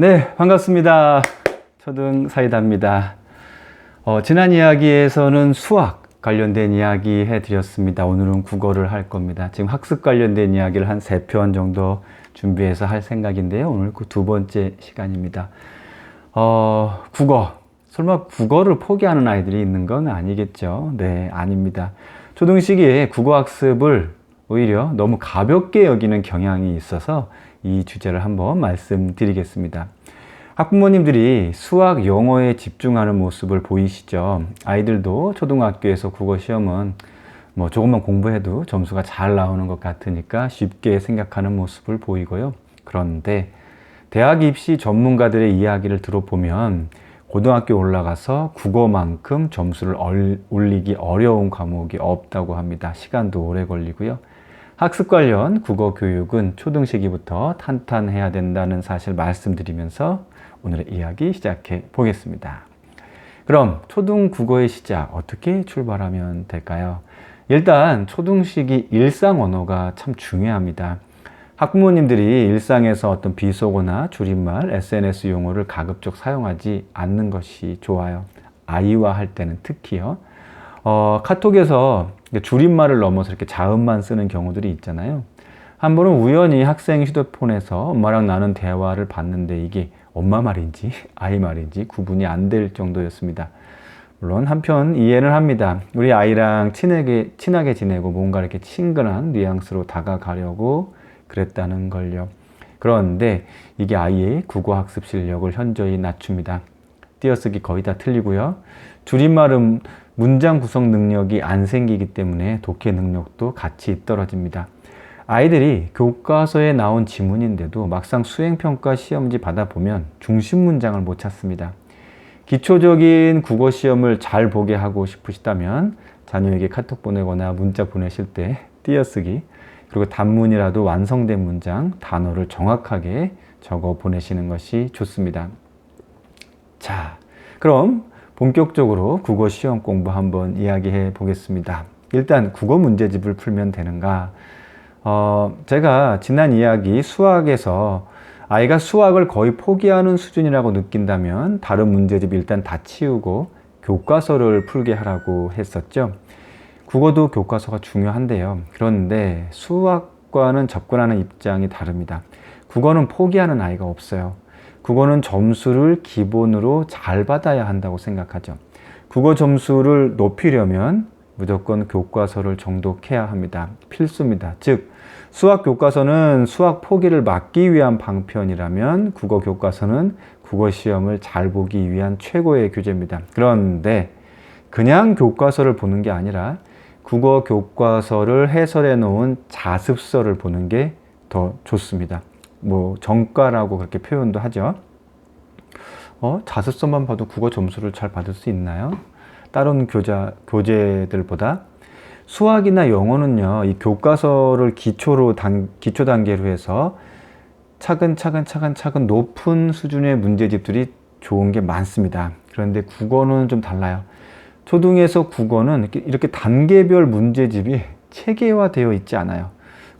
네, 반갑습니다. 초등 사이다입니다. 어, 지난 이야기에서는 수학 관련된 이야기 해드렸습니다. 오늘은 국어를 할 겁니다. 지금 학습 관련된 이야기를 한 세 편 정도 준비해서 할 생각인데요. 오늘 그 두 번째 시간입니다. 어, 국어. 설마 국어를 포기하는 아이들이 있는 건 아니겠죠? 네, 아닙니다. 초등 시기에 국어 학습을 오히려 너무 가볍게 여기는 경향이 있어서 이 주제를 한번 말씀드리겠습니다. 학부모님들이 수학, 영어에 집중하는 모습을 보이시죠? 아이들도 초등학교에서 국어 시험은 뭐 조금만 공부해도 점수가 잘 나오는 것 같으니까 쉽게 생각하는 모습을 보이고요. 그런데 대학 입시 전문가들의 이야기를 들어보면 고등학교 올라가서 국어만큼 점수를 올리기 어려운 과목이 없다고 합니다. 시간도 오래 걸리고요. 학습 관련 국어 교육은 초등 시기부터 탄탄해야 된다는 사실 말씀드리면서 오늘의 이야기 시작해 보겠습니다. 그럼 초등 국어의 시작 어떻게 출발하면 될까요? 일단 초등 시기 일상 언어가 참 중요합니다. 학부모님들이 일상에서 어떤 비속어나 줄임말, SNS 용어를 가급적 사용하지 않는 것이 좋아요. 아이와 할 때는 특히요. 어, 카톡에서 줄임말을 넘어서 이렇게 자음만 쓰는 경우들이 있잖아요. 한 번은 우연히 학생 휴대폰에서 엄마랑 나눈 대화를 봤는데 이게 엄마 말인지 아이 말인지 구분이 안 될 정도였습니다. 물론 한편 이해는 합니다. 우리 아이랑 친하게, 친하게 지내고 뭔가 이렇게 친근한 뉘앙스로 다가가려고 그랬다는 걸요. 그런데 이게 아이의 국어 학습 실력을 현저히 낮춥니다. 띄어쓰기 거의 다 틀리고요. 줄임말은 문장 구성 능력이 안 생기기 때문에 독해 능력도 같이 떨어집니다. 아이들이 교과서에 나온 지문인데도 막상 수행평가 시험지 받아보면 중심 문장을 못 찾습니다. 기초적인 국어 시험을 잘 보게 하고 싶으시다면 자녀에게 카톡 보내거나 문자 보내실 때 띄어쓰기 그리고 단문이라도 완성된 문장 단어를 정확하게 적어 보내시는 것이 좋습니다. 자, 그럼 본격적으로 국어 시험 공부 한번 이야기해 보겠습니다. 일단 국어 문제집을 풀면 되는가? 어, 제가 지난 이야기 수학에서 아이가 수학을 거의 포기하는 수준이라고 느낀다면 다른 문제집 일단 다 치우고 교과서를 풀게 하라고 했었죠. 국어도 교과서가 중요한데요. 그런데 수학과는 접근하는 입장이 다릅니다. 국어는 포기하는 아이가 없어요. 국어는 점수를 기본으로 잘 받아야 한다고 생각하죠. 국어 점수를 높이려면 무조건 교과서를 정독해야 합니다. 필수입니다. 즉, 수학 교과서는 수학 포기를 막기 위한 방편이라면 국어 교과서는 국어 시험을 잘 보기 위한 최고의 교재입니다. 그런데 그냥 교과서를 보는 게 아니라 국어 교과서를 해설해 놓은 자습서를 보는 게 더 좋습니다. 뭐 정과라고 그렇게 표현도 하죠. 어, 자습서만 봐도 국어 점수를 잘 받을 수 있나요? 다른 교자, 교재들보다 수학이나 영어는요, 이 교과서를 기초로 단, 기초 단계로 해서 차근차근 차근차근 높은 수준의 문제집들이 좋은 게 많습니다. 그런데 국어는 좀 달라요. 초등에서 국어는 이렇게, 단계별 문제집이 체계화되어 있지 않아요.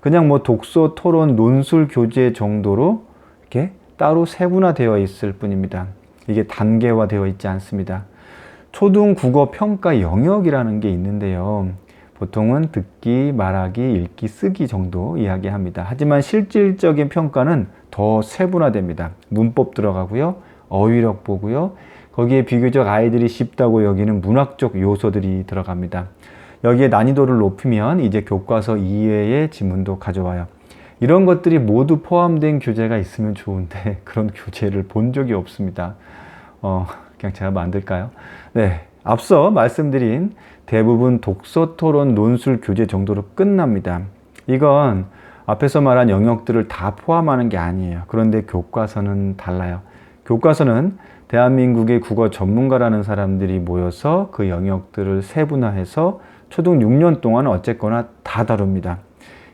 그냥 뭐 독서, 토론, 논술 교재 정도로 이렇게 따로 세분화되어 있을 뿐입니다. 이게 단계화되어 있지 않습니다. 초등 국어 평가 영역이라는 게 있는데요. 보통은 듣기, 말하기, 읽기, 쓰기 정도 이야기합니다. 하지만 실질적인 평가는 더 세분화됩니다. 문법 들어가고요. 어휘력 보고요. 거기에 비교적 아이들이 쉽다고 여기는 문학적 요소들이 들어갑니다. 여기에 난이도를 높이면 이제 교과서 이외의 지문도 가져와요. 이런 것들이 모두 포함된 교재가 있으면 좋은데 그런 교재를 본 적이 없습니다. 어, 그냥 제가 만들까요? 네. 앞서 말씀드린 대부분 독서 토론 논술 교재 정도로 끝납니다. 이건 앞에서 말한 영역들을 다 포함하는 게 아니에요. 그런데 교과서는 달라요. 교과서는 대한민국의 국어 전문가라는 사람들이 모여서 그 영역들을 세분화해서 초등 6년 동안 어쨌거나 다 다룹니다.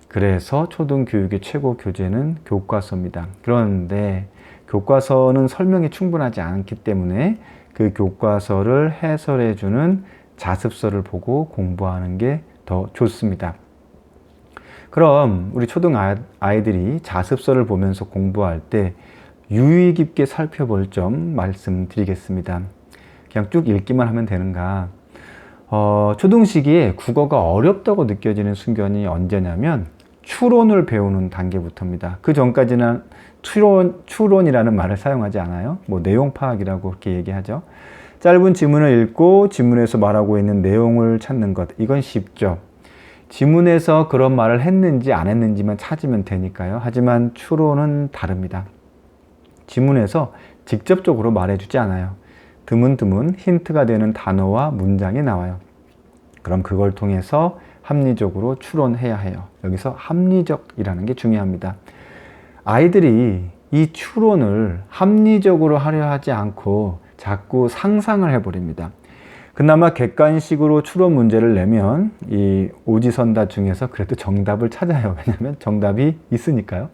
그래서 초등 교육의 최고 교재는 교과서입니다. 그런데 교과서는 설명이 충분하지 않기 때문에 그 교과서를 해설해 주는 자습서를 보고 공부하는 게 더 좋습니다. 그럼 우리 초등 아, 아이들이 자습서를 보면서 공부할 때 유의 깊게 살펴볼 점 말씀드리겠습니다. 그냥 쭉 읽기만 하면 되는가? 어, 초등 시기에 국어가 어렵다고 느껴지는 순간이 언제냐면 추론을 배우는 단계부터입니다. 그 전까지는 추론, 추론이라는 말을 사용하지 않아요. 뭐 내용 파악이라고 그렇게 얘기하죠. 짧은 지문을 읽고 지문에서 말하고 있는 내용을 찾는 것. 이건 쉽죠. 지문에서 그런 말을 했는지 안 했는지만 찾으면 되니까요. 하지만 추론은 다릅니다. 지문에서 직접적으로 말해주지 않아요. 드문드문 힌트가 되는 단어와 문장이 나와요. 그럼 그걸 통해서 합리적으로 추론해야 해요. 여기서 합리적이라는 게 중요합니다. 아이들이 이 추론을 합리적으로 하려 하지 않고 자꾸 상상을 해버립니다. 그나마 객관식으로 추론 문제를 내면 이 오지선다 중에서 그래도 정답을 찾아요. 왜냐하면 정답이 있으니까요.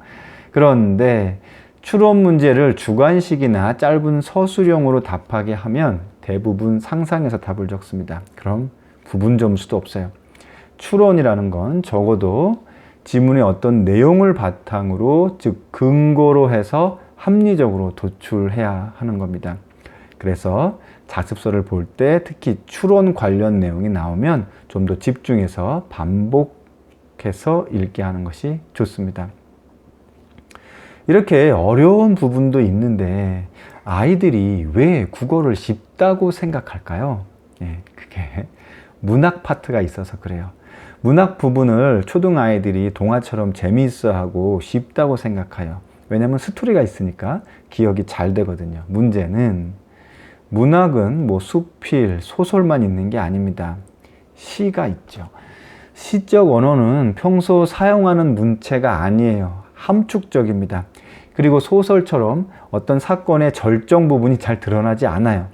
그런데 추론 문제를 주관식이나 짧은 서술형으로 답하게 하면 대부분 상상해서 답을 적습니다. 그럼 부분 점수도 없어요. 추론이라는 건 적어도 지문의 어떤 내용을 바탕으로 즉 근거로 해서 합리적으로 도출해야 하는 겁니다. 그래서 자습서를 볼 때 특히 추론 관련 내용이 나오면 좀 더 집중해서 반복해서 읽게 하는 것이 좋습니다. 이렇게 어려운 부분도 있는데 아이들이 왜 국어를 쉽다고 생각할까요? 예, 그게 문학 파트가 있어서 그래요. 문학 부분을 초등 아이들이 동화처럼 재미있어 하고 쉽다고 생각해요. 왜냐면 스토리가 있으니까 기억이 잘 되거든요. 문제는 문학은 뭐 수필, 소설만 있는 게 아닙니다. 시가 있죠. 시적 언어는 평소 사용하는 문체가 아니에요. 함축적입니다. 그리고 소설처럼 어떤 사건의 절정 부분이 잘 드러나지 않아요.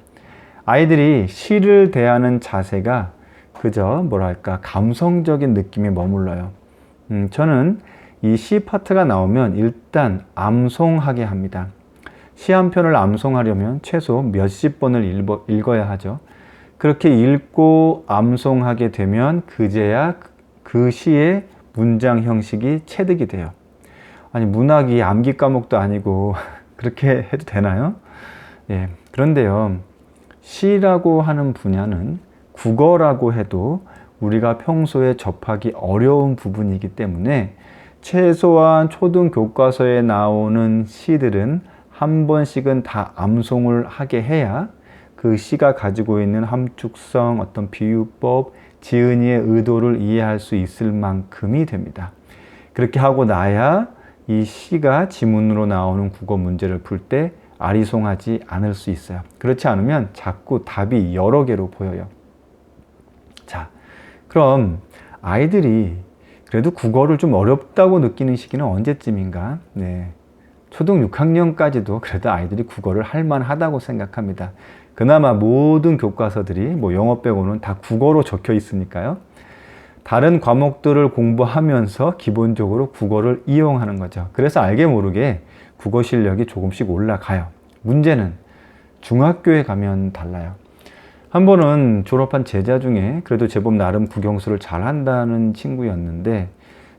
아이들이 시를 대하는 자세가 그저 뭐랄까 감성적인 느낌에 머물러요. 음, 저는 이 시 파트가 나오면 일단 암송하게 합니다. 시 한 편을 암송하려면 최소 몇십 번을 읽어, 읽어야 하죠. 그렇게 읽고 암송하게 되면 그제야 그 시의 문장 형식이 체득이 돼요. 아니 문학이 암기 과목도 아니고 그렇게 해도 되나요? 예. 그런데요. 시라고 하는 분야는 국어라고 해도 우리가 평소에 접하기 어려운 부분이기 때문에 최소한 초등 교과서에 나오는 시들은 한 번씩은 다 암송을 하게 해야 그 시가 가지고 있는 함축성, 어떤 비유법, 지은이의 의도를 이해할 수 있을 만큼이 됩니다. 그렇게 하고 나야 이 시가 지문으로 나오는 국어 문제를 풀 때 아리송하지 않을 수 있어요. 그렇지 않으면 자꾸 답이 여러 개로 보여요. 자, 그럼 아이들이 그래도 국어를 좀 어렵다고 느끼는 시기는 언제쯤인가? 네. 초등 6학년까지도 그래도 아이들이 국어를 할 만하다고 생각합니다. 그나마 모든 교과서들이 뭐 영어 빼고는 다 국어로 적혀 있으니까요. 다른 과목들을 공부하면서 기본적으로 국어를 이용하는 거죠. 그래서 알게 모르게 국어 실력이 조금씩 올라가요. 문제는 중학교에 가면 달라요. 한 번은 졸업한 제자 중에 그래도 제법 나름 국영수를 잘 한다는 친구였는데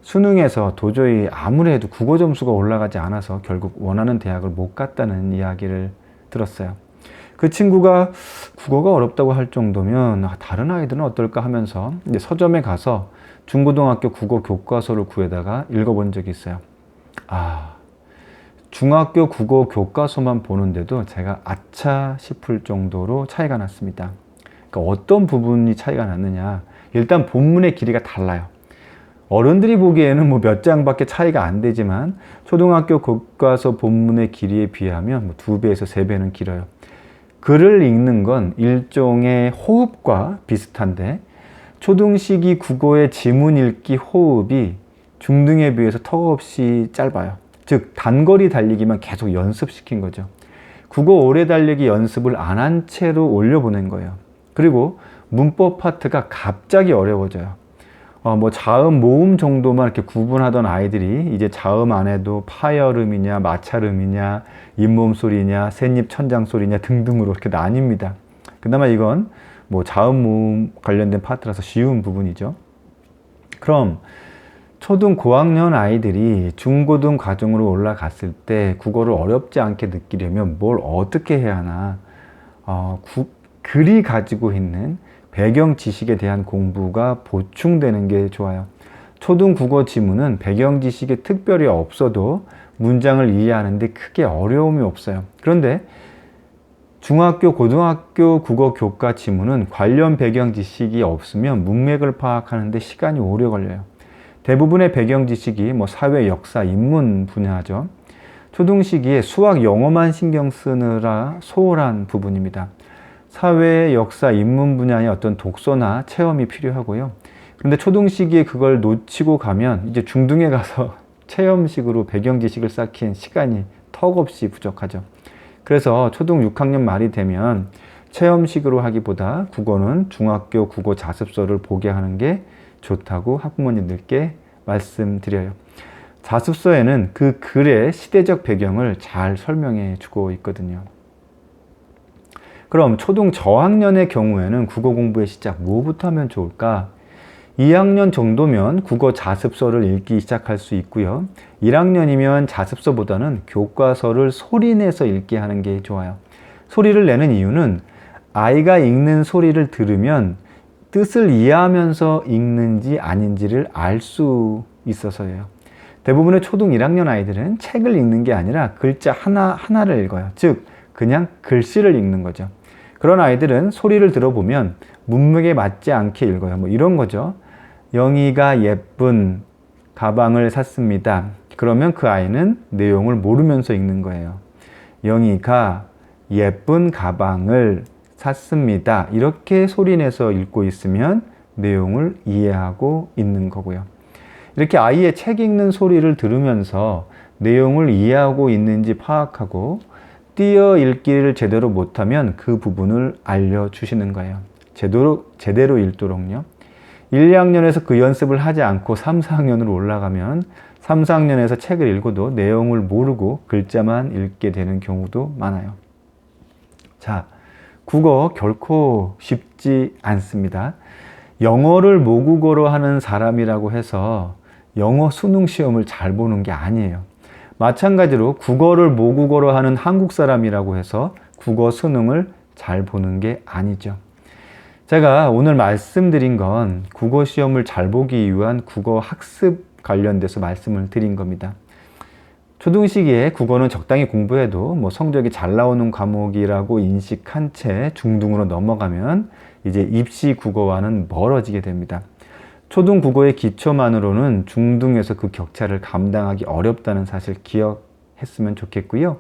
수능에서 도저히 아무리 해도 국어 점수가 올라가지 않아서 결국 원하는 대학을 못 갔다는 이야기를 들었어요. 그 친구가 국어가 어렵다고 할 정도면 아, 다른 아이들은 어떨까 하면서 서점에 가서 중고등학교 국어 교과서를 구해다가 읽어본 적이 있어요. 아, 중학교 국어 교과서만 보는데도 제가 아차 싶을 정도로 차이가 났습니다. 그러니까 어떤 부분이 차이가 났느냐. 일단 본문의 길이가 달라요. 어른들이 보기에는 뭐 몇 장밖에 차이가 안 되지만 초등학교 교과서 본문의 길이에 비하면 뭐두 배에서 세 배는 길어요. 글을 읽는 건 일종의 호흡과 비슷한데 초등시기 국어의 지문 읽기 호흡이 중등에 비해서 턱없이 짧아요. 즉 단거리 달리기만 계속 연습시킨 거죠. 국어 오래 달리기 연습을 안 한 채로 올려보낸 거예요. 그리고 문법 파트가 갑자기 어려워져요. 어, 뭐 자음, 모음 정도만 이렇게 구분하던 아이들이 이제 자음 안에도 파열음이냐, 마찰음이냐, 잇몸 소리냐, 셋입 천장 소리냐 등등으로 이렇게 나뉩니다. 그나마 이건 뭐 자음, 모음 관련된 파트라서 쉬운 부분이죠. 그럼 초등 고학년 아이들이 중고등 과정으로 올라갔을 때 국어를 어렵지 않게 느끼려면 뭘 어떻게 해야 하나? 어, 구, 글이 가지고 있는 배경 지식에 대한 공부가 보충되는 게 좋아요. 초등 국어 지문은 배경 지식이 특별히 없어도 문장을 이해하는데 크게 어려움이 없어요. 그런데 중학교, 고등학교 국어 교과 지문은 관련 배경 지식이 없으면 문맥을 파악하는데 시간이 오래 걸려요. 대부분의 배경 지식이 뭐 사회, 역사, 인문 분야죠. 초등 시기에 수학, 영어만 신경 쓰느라 소홀한 부분입니다. 사회, 역사, 인문 분야의 어떤 독서나 체험이 필요하고요. 그런데 초등 시기에 그걸 놓치고 가면 이제 중등에 가서 체험식으로 배경 지식을 쌓기엔 시간이 턱없이 부족하죠. 그래서 초등 6학년 말이 되면 체험식으로 하기보다 국어는 중학교 국어 자습서를 보게 하는 게 좋다고 학부모님들께 말씀드려요. 자습서에는 그 글의 시대적 배경을 잘 설명해 주고 있거든요. 그럼 초등 저학년의 경우에는 국어 공부의 시작 뭐부터 하면 좋을까? 2학년 정도면 국어 자습서를 읽기 시작할 수 있고요. 1학년이면 자습서보다는 교과서를 소리내서 읽게 하는 게 좋아요. 소리를 내는 이유는 아이가 읽는 소리를 들으면 뜻을 이해하면서 읽는지 아닌지를 알 수 있어서예요. 대부분의 초등 1학년 아이들은 책을 읽는 게 아니라 글자 하나, 하나를 읽어요. 즉, 그냥 글씨를 읽는 거죠. 그런 아이들은 소리를 들어보면 문맥에 맞지 않게 읽어요. 뭐 이런 거죠. 영희가 예쁜 가방을 샀습니다. 그러면 그 아이는 내용을 모르면서 읽는 거예요. 영희가 예쁜 가방을 샀습니다. 이렇게 소리내서 읽고 있으면 내용을 이해하고 있는 거고요. 이렇게 아이의 책 읽는 소리를 들으면서 내용을 이해하고 있는지 파악하고 띄어 읽기를 제대로 못하면 그 부분을 알려주시는 거예요. 제대로, 제대로 읽도록요. 1, 2학년에서 그 연습을 하지 않고 3, 4학년으로 올라가면 3, 4학년에서 책을 읽어도 내용을 모르고 글자만 읽게 되는 경우도 많아요. 자, 국어 결코 쉽지 않습니다. 영어를 모국어로 하는 사람이라고 해서 영어 수능 시험을 잘 보는 게 아니에요. 마찬가지로 국어를 모국어로 하는 한국 사람이라고 해서 국어 수능을 잘 보는 게 아니죠. 제가 오늘 말씀드린 건 국어 시험을 잘 보기 위한 국어 학습 관련돼서 말씀을 드린 겁니다. 초등 시기에 국어는 적당히 공부해도 뭐 성적이 잘 나오는 과목이라고 인식한 채 중등으로 넘어가면 이제 입시 국어와는 멀어지게 됩니다. 초등 국어의 기초만으로는 중등에서 그 격차를 감당하기 어렵다는 사실 기억했으면 좋겠고요.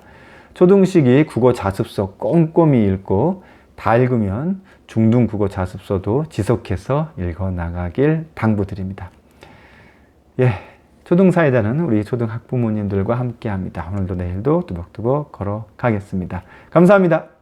초등 시기 국어 자습서 꼼꼼히 읽고 다 읽으면 중등 국어 자습서도 지속해서 읽어 나가길 당부드립니다. 예. 초등 사회자는 우리 초등 학부모님들과 함께 합니다. 오늘도 내일도 뚜벅뚜벅 걸어가겠습니다. 감사합니다.